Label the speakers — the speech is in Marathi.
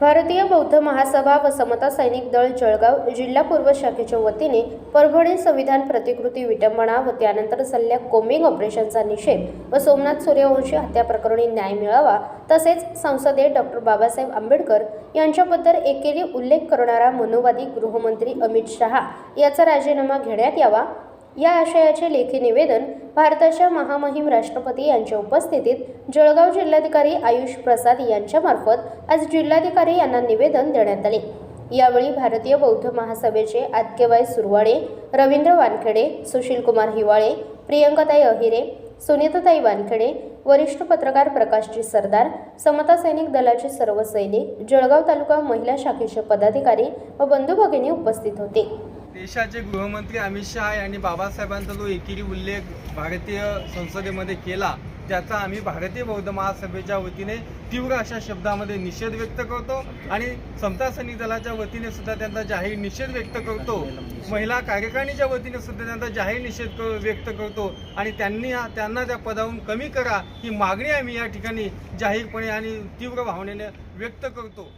Speaker 1: भारतीय बौद्ध महासभा व समता सैनिक दल जळगाव जिल्हा पूर्व शाखेच्या वतीने परभणी संविधान प्रतिकृती विटंबना व त्यानंतर सल्ल्या कोमिंग ऑपरेशनचा निषेध व सोमनाथ सूर्यवंशी हत्या प्रकरणी न्याय मिळावा तसेच संसदेत डॉक्टर बाबासाहेब आंबेडकर यांच्याबद्दल एकेरी उल्लेख करणारा मनोवादी गृहमंत्री अमित शहा याचा राजीनामा घेण्यात यावा या आशयाचे लेखी निवेदन भारताच्या महामहिम राष्ट्रपती यांच्या उपस्थितीत जळगाव जिल्हाधिकारी आयुष प्रसाद यांच्यामार्फत आज जिल्हाधिकारी यांना निवेदन देण्यात आले. यावेळी भारतीय बौद्ध महासभेचे आतकेबाई सुरवाडे रवींद्र वानखेडे सुशीलकुमार हिवाळे प्रियंकाताई अहिरे सुनीताताई वानखेडे वरिष्ठ पत्रकार प्रकाशजी सरदार समता सैनिक दलाचे सर्व सैनिक जळगाव तालुका महिला शाखेचे पदाधिकारी व बंधू भगिनी उपस्थित होते.
Speaker 2: देशाचे गृहमंत्री अमित शहा यांनी बाबासाहेबांचा जो एकेरी उल्लेख भारतीय संसदेमध्ये केला त्याचा आम्ही भारतीय बौद्ध महासभेच्या वतीने तीव्र अशा शब्दामध्ये निषेध व्यक्त करतो आणि समता सैनिक दलाच्या वतीने सुद्धा त्यांचा जाहीर निषेध व्यक्त करतो. महिला कार्यकारिणीच्या वतीने सुद्धा त्यांचा जाहीर निषेध व्यक्त करतो आणि त्यांनी त्यांना त्या पदावरून कमी करा ही मागणी आम्ही या ठिकाणी जाहीरपणे आणि तीव्र भावनेने व्यक्त करतो.